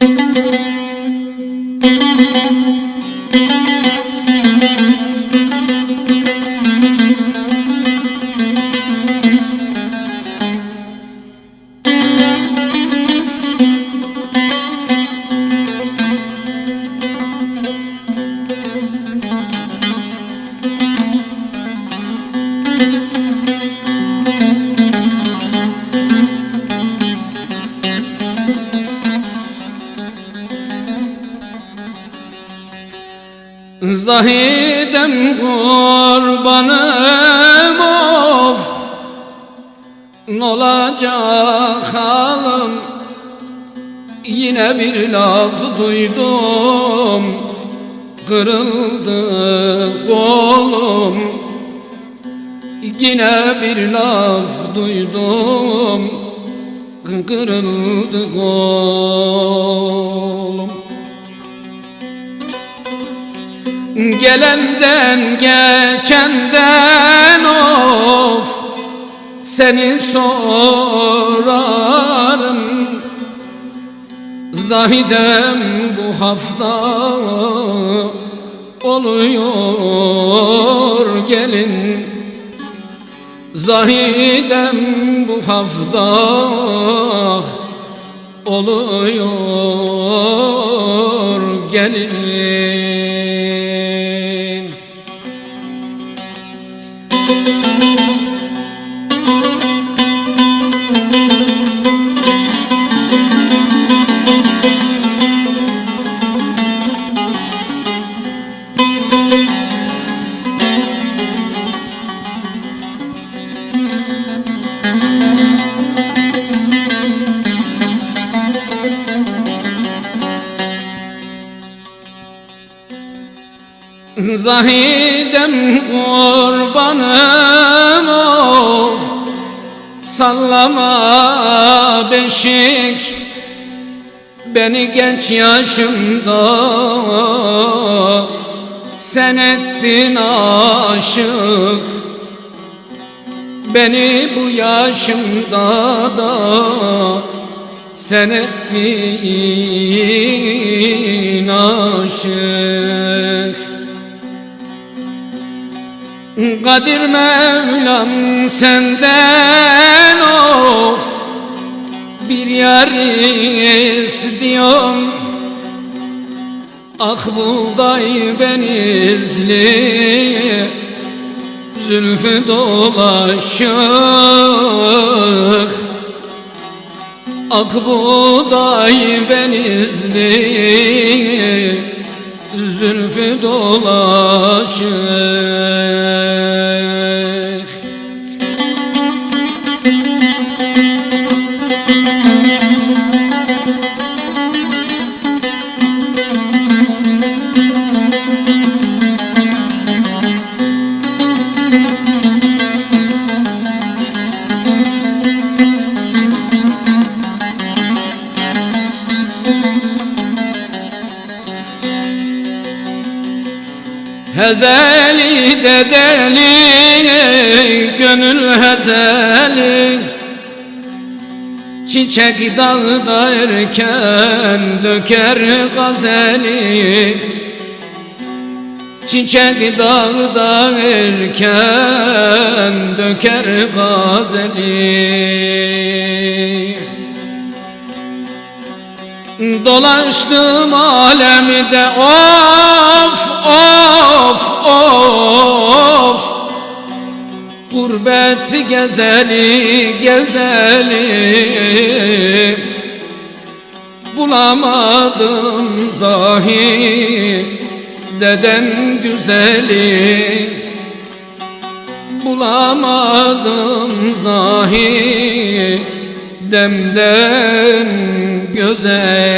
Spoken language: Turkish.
Müzik Zahidem kurbanım of N'olacak halim Yine bir laf duydum. Kırıldı kolum Yine bir laf duydum. Kırıldı kolum Gelenden geçenden of Seni sorarım. Zahidem bu hafta oluyor gelin. Zahidem bu hafta oluyor gelin Müzik Zahidem kurbanım of. Sallama beşik Beni genç yaşımda. Sen ettin aşık Beni bu yaşımda da Sen ettin aşık Kadir Mevlam senden of Bir yar istiyorum. Ah buğday benizli Zülfü dolaşık. Ak buğday benizli Zülfü dolaşık Hezeli dedeli gönül hezeli. Çiçek dalda erken döker gazeli. Çiçek dalda erken döker gazeli. Dolaştım alemde of Gurbet gezeli gezeli. Bulamadım zahir deden güzeli. Bulamadım zahir demden güzeli